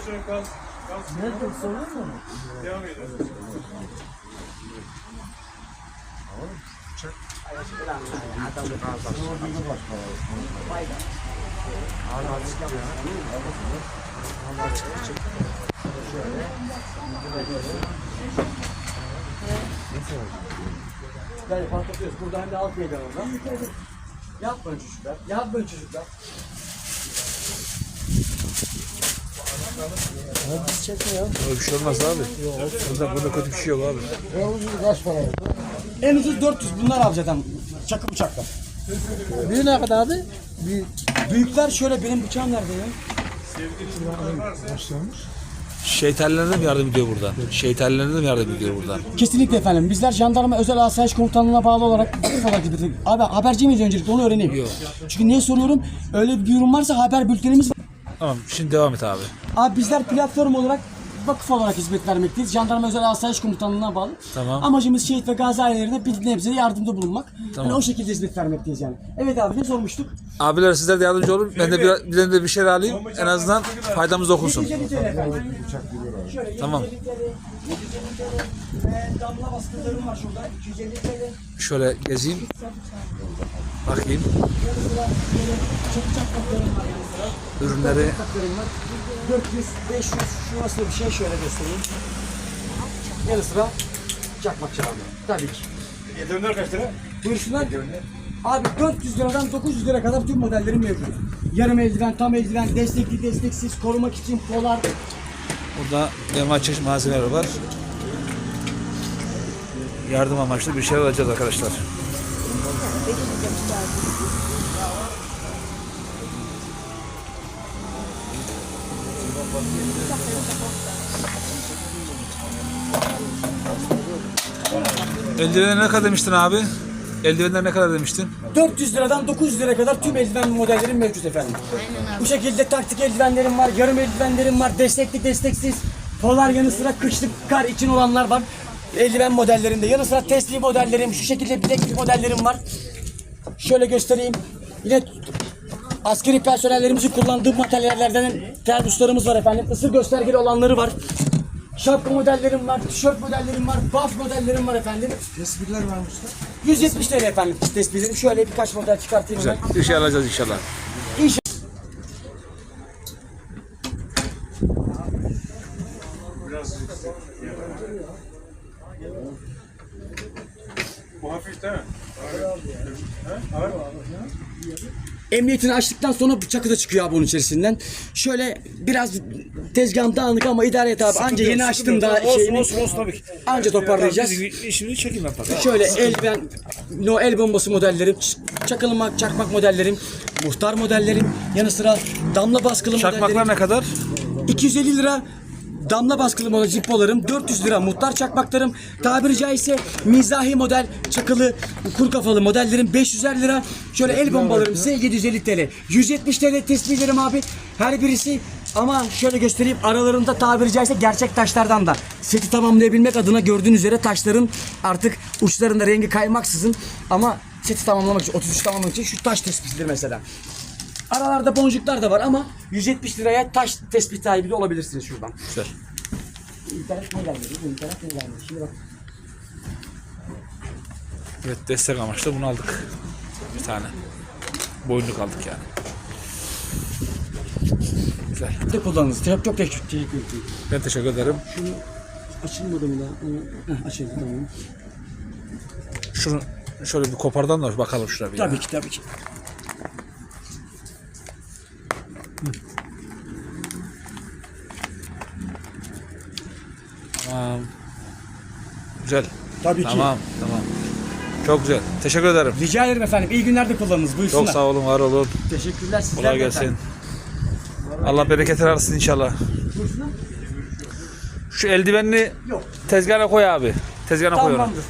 süre gaz, gaz Nerede sorun mu? devam ediyor. Yani patlatıyoruz. Buradan da alt meydan oradan. Yapmayın çocuklar. Yapmayın çocuklar. Öyle bir şey olmaz abi. Bunda, bunda kötü bir şey yok abi. En ucuz 400 bunlar abi zaten. Çakı bıçaklar. Büyüğü ne kadar abi? Büyük. Büyükler şöyle benim bıçağım nerede ya? Şeytanlarına mı yardım ediyor buradan? Şeytanlarına mı yardım ediyor buradan? Kesinlikle efendim. Bizler jandarma özel asayiş komutanlığına bağlı olarak olarak Abi haberci miyiz öncelikle onu öğreneyim. Yok. Çünkü niye soruyorum? Öyle bir durum varsa haber bültenimiz var. Tamam şimdi devam et abi. Abi bizler platform olarak vakıf olarak hizmet vermekteyiz. Jandarma Özel Asayiş Komutanlığı'na bağlı. Tamam. Amacımız şehit ve gazi ailelerine bir nebze yardımda bulunmak. Tamam. Yani o şekilde hizmet vermekteyiz yani. Evet abi ne sormuştuk? Abiler sizler de yardımcı olun. Ben de bir, bir de bir şey alayım. En azından faydamız dokunsun. 750 TL efendim. Şöyle 750 Tamam. TL, 750 TL. Ve damla baskılarım var şurada 250 TL. Şöyle gezeyim. Bakayım. Ürünleri Çakmaklarım var. 400, 500 şu nasıl bir şey şöyle göstereyim. Yanı sıra çakmak çaldı. Tabii ki. Yeterler kaç lira? Buyursunlar. Abi 400 liradan 900 lira kadar tüm modellerim mevcut. Yarım eldiven, tam eldiven, destekli, desteksiz, korumak için polar. burada envai çeşit malzemeler var. Yardım amaçlı bir şey alacağız arkadaşlar. Eldivenler ne kadar demiştin abi? Eldivenler ne kadar demiştin? 400 liradan 900 lira kadar tüm eldiven modellerim mevcut efendim. Bu şekilde taktik eldivenlerim var, yarım eldivenlerim var, destekli, desteksiz. Polar yanı sıra kışlık kar için olanlar var. Eldiven modellerinde. Yanı sıra testli modellerim, şu şekilde bileklik modellerim var. Şöyle göstereyim. Yine askeri personellerimizin kullandığı materyallerden termoslarımız var efendim. Isır göstergeli olanları var. Şapka modellerim var, tişört modellerim var, buff modellerim var efendim. Tespitler varmışlar. 170 TL efendim tespitlerim. Şöyle birkaç model çıkartayım Güzel. hemen. Bir şey alacağız inşallah. İnşallah. Biraz Bu hafif değil mi? Ağır. He? Ağır. Emniyetini açtıktan sonra bıçakı da çıkıyor abi onun içerisinden. Şöyle biraz tezgahım dağınık ama idare et abi. Anca yeni açtım daha Olsun şeyini. olsun olsun tabii ki. Anca toparlayacağız. İşimi çekeyim ben falan. Şöyle eldiven, no el bombası modellerim, çakılmak, çakmak modellerim, muhtar modellerim, yanı sıra damla baskılı Çakmaklar modellerim. ne kadar? 250 lira damla baskılı model zippolarım, 400 lira muhtar çakmaklarım, tabiri caizse mizahi model çakılı kuru kafalı modellerim 550 lira. Şöyle el bombalarım size 750 TL. 170 TL tespihlerim abi. Her birisi ama şöyle göstereyim aralarında tabiri caizse gerçek taşlardan da seti tamamlayabilmek adına gördüğünüz üzere taşların artık uçlarında rengi kaymaksızın ama seti tamamlamak için 33 tamamlamak için şu taş tespihleri mesela. Aralarda boncuklar da var ama 170 liraya taş tespih sahibi de olabilirsiniz şuradan. Güzel. İnternet ne geldi? İnternet ne geldi? Şimdi bak. Evet destek amaçlı bunu aldık. Bir tane. Boynluk aldık yani. Güzel. Bir de kullanınız. Çok çok teşekkür ederim. Ben teşekkür ederim. Şunu açılmadı mı daha? Heh, açıldı tamam. Şunu şöyle bir kopardan da bakalım şuna bir. ya. Tabii ki tabii ki. Tamam. Güzel. Tabii ki. Tamam tamam. Çok güzel. Teşekkür ederim. Rica ederim efendim. İyi günler de kullanınız. Buyursunlar. Çok sağ olun, var olun. Teşekkürler sizler Kolay de gelsin. efendim. Allah bereket versin inşallah. Buyursunlar. Şu eldivenini Yok. tezgahına koy abi. Tezgahına koy onu. Tamamdır.